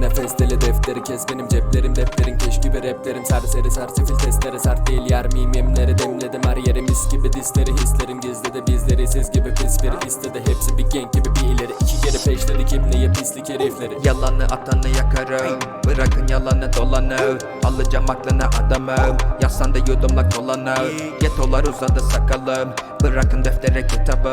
nefes deli defteri kes benim ceplerim Defterin keş gibi raplerim Serseri sersefil testleri sert değil yer miyim yemleri demledim Her yeri mis gibi disleri hislerim gizledi. Bizleri Siz gibi pis biri istedi. Hepsi bir gang gibi bir ileri iki geri peşleri kimliği pislik herifleri. Yalanı atanı yakarım. Bırakın yalanı dolanı. Alacağım aklını adamım Yazsan da yudumlak dolanı. Getolar uzadı sakalım. Bırakın deftere kitabı.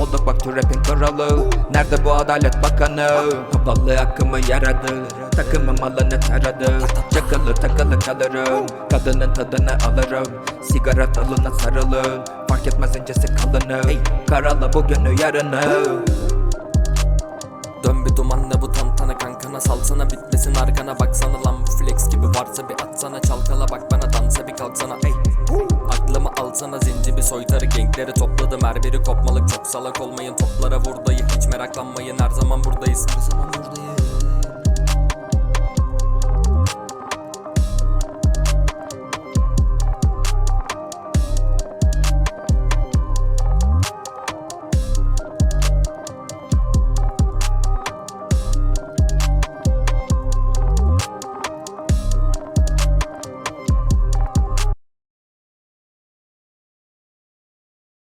Olduk bak şu rapin kralı Nerede bu adalet bakanı? Havalı akımı yaradı. Takımım malını taradı. Çakılı takılı kalırım. Kadının tadını alırım. Sigara dalına sarılın. Fark etmez incesi kalını Karala bugünü yarını Dön bir dumanla bu tantana kankana salsana bitmesin arkana. Baksana lan bu flex gibi varsa bir atsana çalkala bak bana dansa bir kalksana. Ey! Aklımı alsana zinci bir soytarı genkleri topladım. Her biri kopmalık çok salak olmayın. Toplara vurdayı hiç meraklanmayın her zaman buradayız. Her zaman buradayız